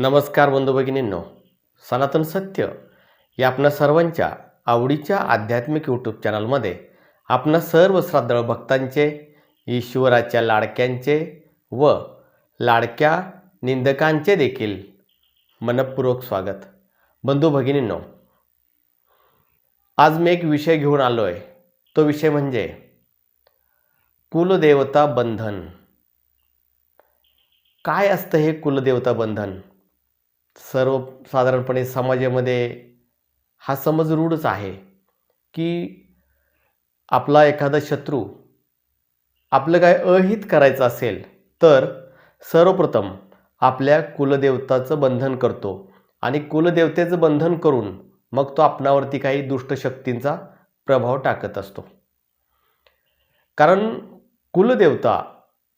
नमस्कार बंधू भगिनींनो सनातन सत्य या आपणा सर्वांच्या आवडीच्या आध्यात्मिक यूट्यूब चॅनलमध्ये आपणा सर्व श्रद्धाळू भक्तांचे ईश्वराच्या लाडक्यांचे व लाडक्या निंदकांचे देखील मनपूर्वक स्वागत. बंधू भगिनींनो आज मी एक विषय घेऊन आलो आहे तो विषय म्हणजे कुलदेवता बंधन. काय असतं हे कुलदेवता बंधन? सर्वसाधारणपणे समाजामध्ये हा समज रूढच आहे की आपला एखादा शत्रू आपलं काय अहित करायचं असेल तर सर्वप्रथम आपल्या कुलदेवताचं बंधन करतो आणि कुलदेवतेचं बंधन करून मग तो आपणावरती काही दुष्टशक्तींचा प्रभाव टाकत असतो. कारण कुलदेवता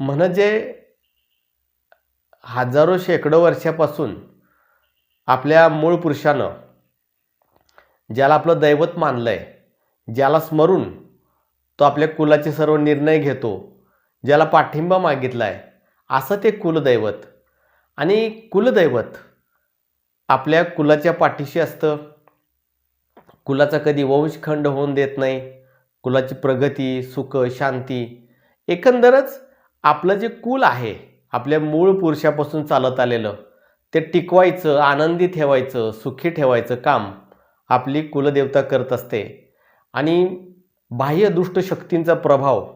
म्हणजे हजारो शेकडो वर्षापासून आपल्या मूळ पुरुषानं ज्याला आपलं दैवत मानलं आहे ज्याला स्मरून तो आपल्या कुलाचे सर्व निर्णय घेतो ज्याला पाठिंबा मागितला आहे असं ते कुलदैवत. आणि कुलदैवत आपल्या कुलाच्या पाठीशी असतं. कुलाचा कधी वंशखंड होऊन देत नाही. कुलाची प्रगती सुख शांती एकंदरच आपलं जे कुल आहे आपल्या मूळ पुरुषापासून चालत आलेलं ते टिकवायचं आनंदी ठेवायचं सुखी ठेवायचं काम आपली कुलदेवता करत असते. आणि बाह्य दुष्ट शक्तींचा प्रभाव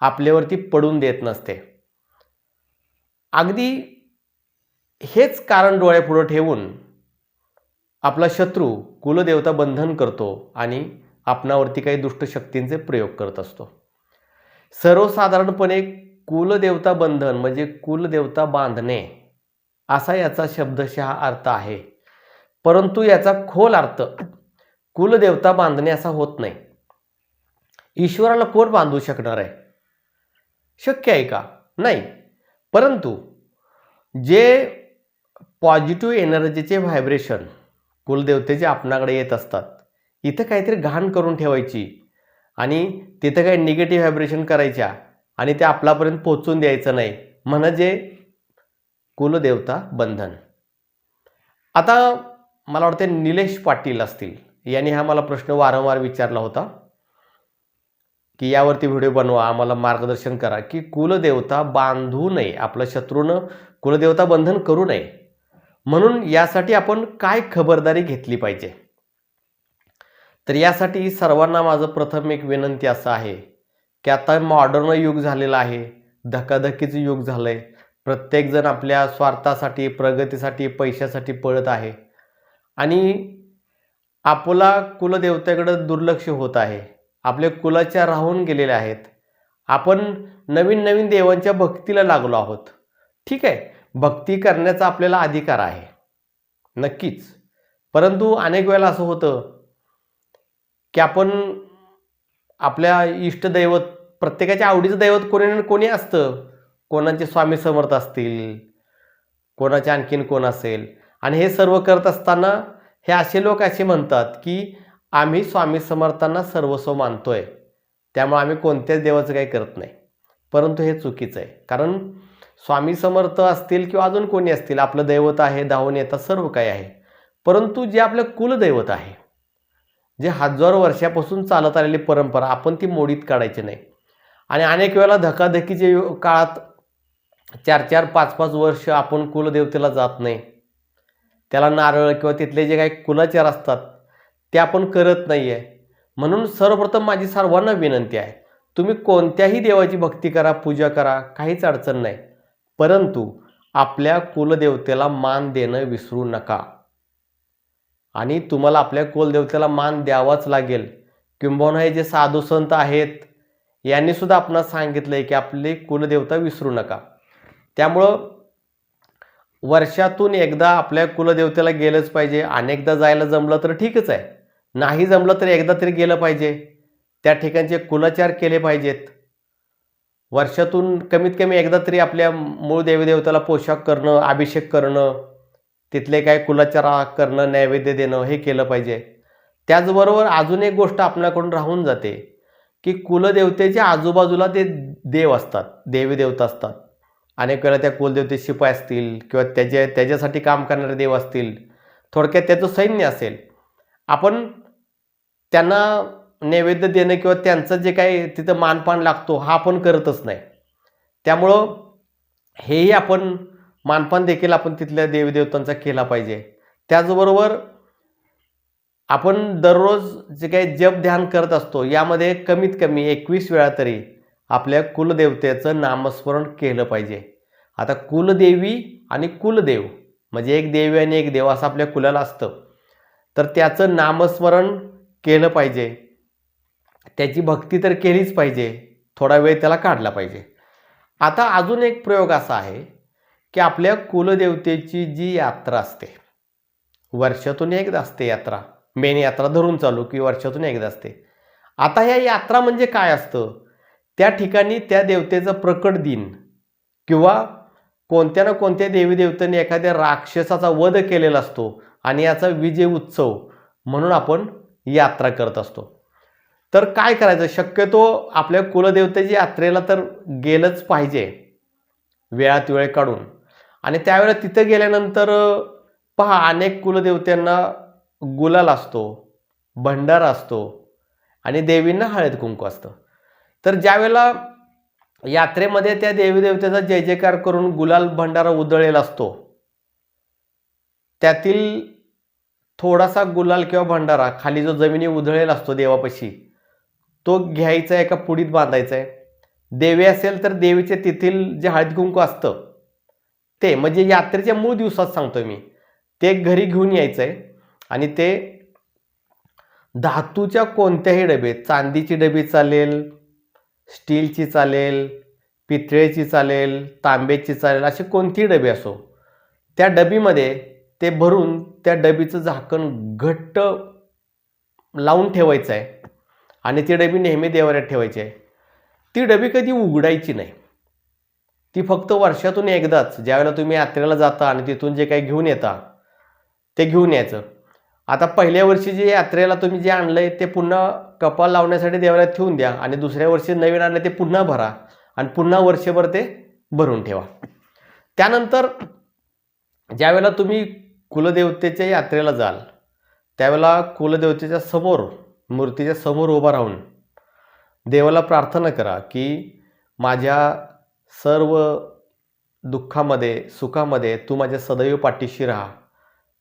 आपल्यावरती पडून देत नसते. अगदी हेच कारण डोळ्यापुढं ठेवून आपला शत्रू कुलदेवता बंधन करतो आणि आपणावरती काही दुष्ट शक्तींचे प्रयोग करत असतो. सर्वसाधारणपणे कुलदेवता बंधन म्हणजे कुलदेवता बांधणे. असा याचा शब्दशः अर्थ आहे. परंतु याचा खोल अर्थ कुलदेवता बांधणे असा होत नाही. ईश्वराला कोण बांधू शकणार आहे? शक्य आहे का? नाही. परंतु जे पॉझिटिव्ह एनर्जीचे व्हायब्रेशन कुलदेवतेचे आपणाकडे येत असतात इथं काहीतरी घाण करून ठेवायची आणि तिथं काही निगेटिव्ह व्हायब्रेशन करायच्या आणि ते आपल्यापर्यंत पोचून द्यायचं नाही. म्हणजे कुलदेवता बंधन. आता मला वाटते निलेश पाटील असतील. यांनी हा मला प्रश्न वारंवार विचारला होता. की यावरती व्हिडिओ बनवा आम्हाला मार्गदर्शन करा की कुलदेवता बांधू नये आपलं शत्रूनं कुलदेवता बंधन करू नये. म्हणून यासाठी आपण काय खबरदारी घेतली पाहिजे? तर यासाठी सर्वांना माझं प्रथम एक विनंती असं आहे की आता मॉडर्न युग झालेलं आहे धकाधकीचं युग झालं आहे प्रत्येकजण आपल्या स्वार्थासाठी प्रगतीसाठी पैशासाठी पळत आहे. आणि आपला कुलदेवतेकडं दुर्लक्ष होत आहे. आपल्या कुलाच्या राहून गेलेले आहेत. आपण नवीन नवीन देवांच्या भक्तीला लागलो आहोत. ठीक आहे भक्ती करण्याचा आपल्याला अधिकार आहे. नक्कीच. परंतु अनेक वेळेला असं होतं की आपण आपल्या इष्टदैवत प्रत्येकाच्या आवडीचं दैवत कोणी ना कोणी असतं. कोणाचे स्वामी समर्थ असतील कोणाचे आणखीन कोण असेल? आणि हे सर्व करत असताना हे असे लोक असे म्हणतात की आम्ही स्वामी समर्थांना सर्वस्व मानतोय. त्यामुळे आम्ही कोणत्याच देवाचं काही करत नाही. परंतु हे चुकीचं आहे. कारण स्वामी समर्थ असतील किंवा अजून कोणी असतील आपलं दैवत आहे धावून येतात सर्व काही आहे. परंतु जे आपलं कुलदैवत आहे जे हजारो वर्षापासून चालत आलेली परंपरा आपण ती मोडीत काढायची नाही. आणि अनेक वेळेला धकाधकीचे काळात चार चार पाच पाच वर्ष आपण कुलदेवतेला जात नाही. त्याला नारळ किंवा तिथले जे काही कुलाचार असतात ते आपण करत नाही आहे म्हणून सर्वप्रथम माझी सर्वांना विनंती आहे तुम्ही कोणत्याही देवाची भक्ती करा पूजा करा काहीच अडचण नाही. परंतु आपल्या कुलदेवतेला मान देणं विसरू नका. आणि तुम्हाला आपल्या कुलदेवतेला मान द्यावाच लागेल. किंबहुना हे जे साधू संत आहेत यांनी सुद्धा आपणास सांगितलं आहे की आपली कुलदेवता विसरू नका. त्यामुळं वर्षातून एकदा आपल्या कुलदेवतेला गेलंच पाहिजे. अनेकदा जायला जमलं तर ठीकच आहे. नाही जमलं तर एकदा तरी गेलं पाहिजे. त्या ठिकाणचे कुलाचार केले पाहिजेत. वर्षातून कमीत कमी एकदा तरी आपल्या मूळ देवीदेवताला पोशाख करणं अभिषेक करणं तिथले काय कुलाचार करणं नैवेद्य देणं हे केलं पाहिजे. त्याचबरोबर अजून एक गोष्ट आपल्याकडून राहून जाते की कुलदेवतेच्या आजूबाजूला ते देव असतात देवीदेवता असतात. अनेक वेळा त्या कुलदेवते शिपाई असतील किंवा त्याच्या त्याच्यासाठी काम करणारे देव असतील थोडक्यात त्याचं सैन्य असेल. आपण त्यांना नैवेद्य देणं किंवा त्यांचं जे काही तिथं मानपान लागतो हा आपण करतच नाही. त्यामुळं हेही आपण मानपान देखील आपण तिथल्या देवीदेवतांचा केला पाहिजे. त्याचबरोबर आपण दररोज जे काही जप ध्यान करत असतो यामध्ये कमीत कमी एकवीस वेळा तरी आपल्या कुलदेवतेचं नामस्मरण केलं पाहिजे. आता कुलदेवी आणि कुलदेव म्हणजे एक देवी आणि एक देव असं आपल्या कुलाला असतं. तर त्याचं नामस्मरण केलं पाहिजे. त्याची भक्ती तर केलीच पाहिजे. थोडा वेळ त्याला काढला पाहिजे. आता अजून एक प्रयोग असा आहे की आपल्या कुलदेवतेची जी यात्रा असते वर्षातून एकदा असते यात्रा मेन यात्रा धरून चालू की वर्षातून एकदा असते. आता ह्या यात्रा म्हणजे काय असतं? त्या ठिकाणी त्या देवतेचा प्रकट दिन किंवा कोणत्या ना कोणत्या देवी एखाद्या राक्षसाचा वध केलेला असतो आणि याचा विजय उत्सव म्हणून आपण यात्रा करत असतो. तर काय करायचं? शक्यतो आपल्या कुलदेवतेच्या यात्रेला तर गेलंच पाहिजे. वेळात वेळ काढून. आणि त्यावेळेला तिथं गेल्यानंतर पहा अनेक कुलदेवत्यांना गुलाल असतो भंडारा असतो आणि देवींना हळद कुंकू असतं. तर ज्यावेळेला यात्रेमध्ये त्या देवीदेवतेचा जय जयकार करून गुलाल भंडारा उधळलेला असतो त्यातील थोडासा गुलाल किंवा भंडारा खाली जो जमिनी उधळलेला असतो देवापाशी तो घ्यायचा एका पुडीत बांधायचा आहे. देवी असेल तर देवीचे तेथील जे हळद कुंकू असतं ते म्हणजे यात्रेच्या मूळ दिवसात सांगतोय मी ते घरी घेऊन यायचं आहे आणि ते धातूच्या कोणत्याही डबेत चांदीची डबी चालेल स्टीलची चालेल पितळेची चालेल तांब्याची चालेल अशी कोणतीही डबी असो त्या डबीमध्ये ते भरून त्या डबीचं झाकण घट्ट लावून ठेवायचं आहे आणि ती डबी नेहमी देवाऱ्यात ठेवायची आहे. ती डबी कधी उघडायची नाही. ती फक्त वर्षातून एकदाच ज्यावेळेला तुम्ही यात्रेला जाता आणि तिथून जे काही घेऊन येता ते घेऊन यायचं. आता पहिल्या वर्षी जे यात्रेला तुम्ही जे आणलं आहे ते पुन्हा कपाल लावण्यासाठी देवाला ठेवून द्या आणि दुसऱ्या वर्षी नवीन आणलं ते पुन्हा भरा आणि पुन्हा वर्षभर ते भरून ठेवा. त्यानंतर ज्यावेळेला तुम्ही कुलदेवतेच्या यात्रेला जाल त्यावेळेला कुलदेवतेच्या समोर मूर्तीच्या समोर उभा राहून देवाला प्रार्थना करा की माझ्या सर्व दुःखामध्ये सुखामध्ये तू माझ्या सदैव पाठीशी राहा.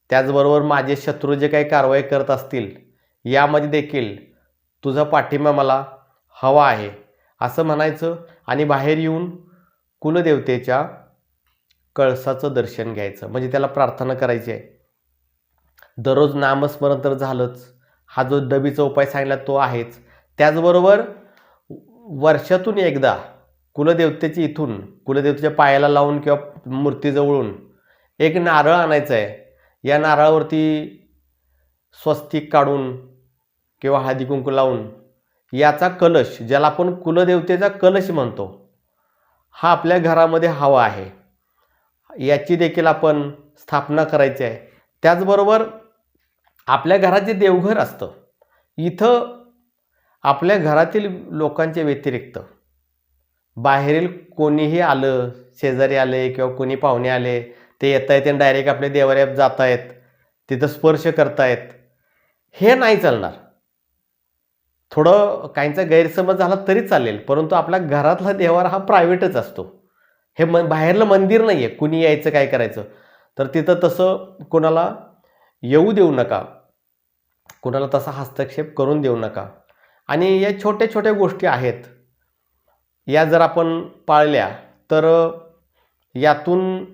त्याचबरोबर माझे शत्रू जे काही कारवाई करत असतील यामध्ये देखील तुझा पाठिंबा मला हवा आहे असं म्हणायचं आणि बाहेर येऊन कुलदेवतेच्या कळसाचं दर्शन घ्यायचं. म्हणजे त्याला प्रार्थना करायची आहे. दररोज नामस्मरण तर झालंच. हा जो डबीचा उपाय सांगितला तो आहेच. त्याचबरोबर वर्षातून एकदा कुलदेवतेची इथून कुलदेवतेच्या पायाला लावून किंवा मूर्तीजवळून एक नारळ आणायचं आहे. या नारळावरती स्वस्तिक काढून किंवा हळदी कुंकू लावून याचा कलश ज्याला आपण कुलदेवतेचा कलश म्हणतो हा आपल्या घरामध्ये हवा आहे. याची देखील आपण स्थापना करायची आहे. त्याचबरोबर आपल्या घरात जे देवघर असतं. इथं आपल्या घरातील लोकांच्या व्यतिरिक्त बाहेरील कोणीही आलं शेजारी आले किंवा कोणी पाहुणे आले ते येता आहेत आणि डायरेक्ट आपल्या देवाऱ्यात जातायत आहेत. तिथं स्पर्श करतायत हे नाही चालणार. थोडं काहींचा गैरसमज झाला तरी चालेल परंतु आपल्या घरातला देवारा हा प्रायव्हेटच असतो. हे म बाहेरलं मंदिर नाही आहे कुणी यायचं काय करायचं. तर तिथं तसं कोणाला येऊ देऊ नका. कोणाला तसा हस्तक्षेप करून देऊ नका. आणि या छोट्या छोट्या गोष्टी आहेत. या जर आपण पाळल्या तर यातून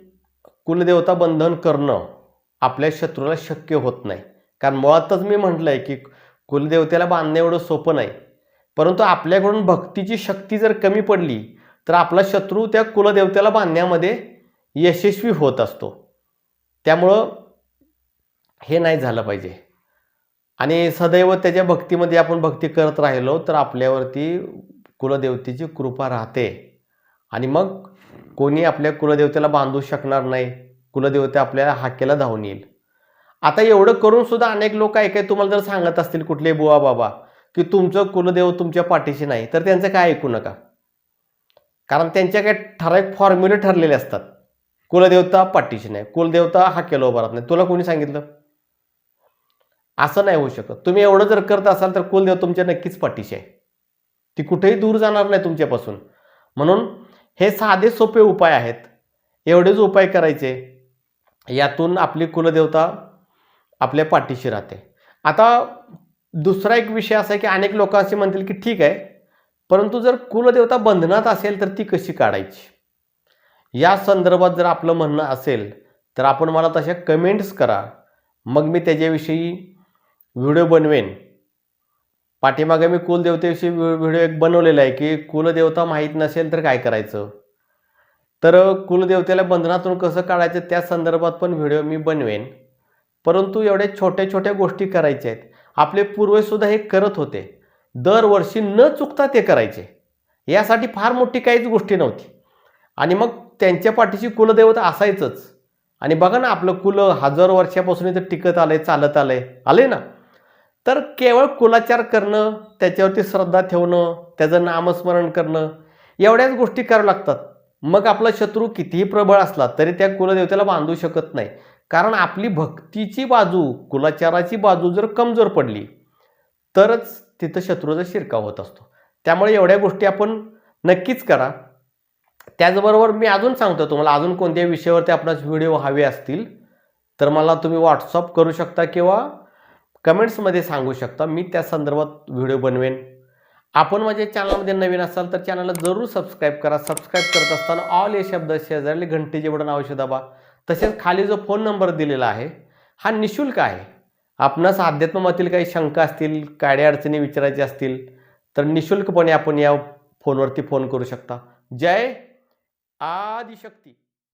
कुलदेवता बंधन करणं आपल्या शत्रूला शक्य होत नाही. कारण मुळातच मी म्हटलं आहे की कुलदेवतेला बांधणं एवढं सोपं नाही. परंतु आपल्याकडून भक्तीची शक्ती जर कमी पडली तर आपला शत्रू त्या कुलदेवतेला बांधण्यामध्ये यशस्वी होत असतो. त्यामुळं हे नाही झालं पाहिजे. आणि सदैव त्याच्या भक्तीमध्ये आपण भक्ती करत राहिलो तर आपल्यावरती कुलदेवतेची कृपा राहते. आणि मग कोणी आपल्या कुलदेवतेला बांधू शकणार नाही. कुलदेवते आपल्या हाकेला धावून येईल. आता एवढं करून सुद्धा अनेक लोक काय काय तुम्हाला जर सांगत असतील कुठले बुवा बाबा की तुमचं कुलदेव तुमच्या पाठीशी नाही तर त्यांचं काय ऐकू नका. कारण त्यांच्या काही ठराविक फॉर्म्युले ठरलेले असतात. कुलदेवता पाठीशी नाही कुलदेवता हा केला उभा राहत नाही. तुला कोणी सांगितलं? असं नाही होऊ शकत. तुम्ही एवढं जर करत असाल तर कुलदेव तुमच्या नक्कीच पाठीशी आहे. ती कुठेही दूर जाणार नाही तुमच्यापासून. म्हणून हे साधे सोपे उपाय आहेत. एवढेच उपाय करायचे. यातून आपली कुलदेवता आपल्या पाठीशी राहते. आता दुसरा एक विषय असा आहे की अनेक लोक असे म्हणतील की ठीक आहे परंतु जर कुलदेवता बंधनात असेल तर ती कशी काढायची? या संदर्भात जर आपलं म्हणणं असेल तर आपण मला तशा कमेंट्स करा. मग मी त्याच्याविषयी व्हिडिओ बनवेन. पाठीमागे मी कुलदेवतेविषयी व्हिडिओ एक बनवलेला आहे की कुलदेवता माहीत नसेल तर काय करायचं? तर कुलदेवतेला बंधनातून कसं काढायचं त्या संदर्भात पण व्हिडिओ मी बनवेन. परंतु एवढ्या छोट्या छोट्या गोष्टी करायच्या आहेत. आपले पूर्वजसुद्धा हे करत होते. दरवर्षी न चुकता ते करायचे. यासाठी फार मोठी काहीच गोष्टी नव्हती. आणि मग त्यांच्या पाठीशी कुलदेवता असायचंच. आणि बघा ना आपलं कुल हजारो वर्षापासून इथं टिकत आलंय चालत आलंय. आलंय ना? तर केवळ कुलाचार करणं त्याच्यावरती श्रद्धा ठेवणं त्याचं नामस्मरण करणं एवढ्याच गोष्टी कराव्या लागतात. मग आपला शत्रू कितीही प्रबळ असला तरी त्या कुलदेवतेला बांधू शकत नाही. कारण आपली भक्तीची बाजू कुलाचाराची बाजू जर कमजोर पडली तरच तिथं शत्रूचा शिरकाव होत असतो. त्यामुळे एवढ्या गोष्टी आपण नक्कीच करा. त्याचबरोबर मी अजून सांगतो तुम्हाला अजून कोणत्या विषयावरती आपणास व्हिडिओ हवे असतील तर मला तुम्ही व्हॉट्सअप करू शकता किंवा कमेंट्समध्ये सांगू शकता मी त्या संदर्भात व्हिडिओ बनवेन. आपण माझ्या चॅनलमध्ये नवीन असाल तर चॅनलला जरूर सबस्क्राईब करा. सबस्क्राईब करत असताना ऑल हे शब्द शेजारले घंटेचे बटन अवश्य दाबा तसेच खाली जो फोन नंबर दिलेला आहे हा निशुल्क आहे. आपणास अध्यात्मातील काही शंका असतील काड्या अडचणी विचारायच्या असतील तर निशुल्कपणे आपण या फोनवरती फोन करू शकता. जय आदिशक्ती.